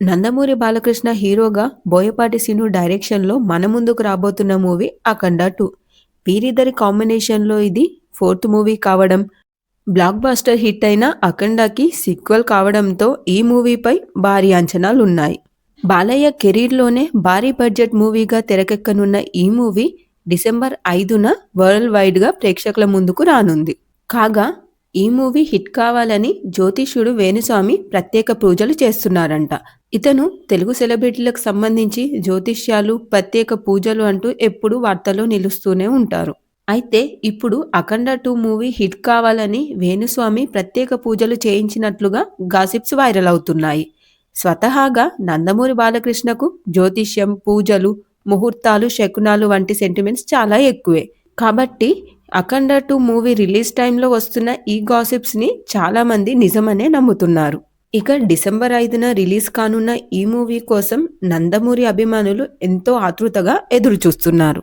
నందమూరి బాలకృష్ణ హీరోగా బోయపాటి సీను డైరెక్షన్లో మన ముందుకు రాబోతున్న మూవీ అఖండ టూ. వీరిద్దరి కాంబినేషన్లో ఇది ఫోర్త్ మూవీ కావడం. బ్లాక్ బాస్టర్ హిట్ అయిన అఖండకి సీక్వెల్ కావడంతో ఈ మూవీపై భారీ అంచనాలు ఉన్నాయి బాలయ్య కెరీర్లోనే భారీ బడ్జెట్ మూవీగా తెరకెక్కనున్న ఈ మూవీ డిసెంబర్ ఐదున వరల్డ్ వైడ్గా ప్రేక్షకుల ముందుకు రానుంది. కాగా ఈ మూవీ హిట్ కావాలని జ్యోతిష్యుడు వేణుస్వామి ప్రత్యేక పూజలు చేస్తున్నారంట. ఇతను తెలుగు సెలబ్రిటీలకు సంబంధించి జ్యోతిష్యాలు ప్రత్యేక పూజలు అంటూ ఎప్పుడూ వార్తల్లో నిలుస్తూనే ఉంటారు. అయితే ఇప్పుడు అఖండ టూ మూవీ హిట్ కావాలని వేణుస్వామి ప్రత్యేక పూజలు చేయించినట్లుగా గాసిప్స్ వైరల్ అవుతున్నాయి. స్వతహాగా నందమూరి బాలకృష్ణకు జ్యోతిష్యం పూజలు ముహూర్తాలు శకునాలు వంటి సెంటిమెంట్స్ చాలా ఎక్కువే. కాబట్టి అఖండ టూ మూవీ రిలీజ్ టైంలో వస్తున్న ఈ గాసిప్స్ని చాలామంది నిజమనే నమ్ముతున్నారు. ఇక డిసెంబర్ ఐదున రిలీజ్ కానున్న ఈ మూవీ కోసం నందమూరి అభిమానులు ఎంతో ఆతృతగా ఎదురు చూస్తున్నారు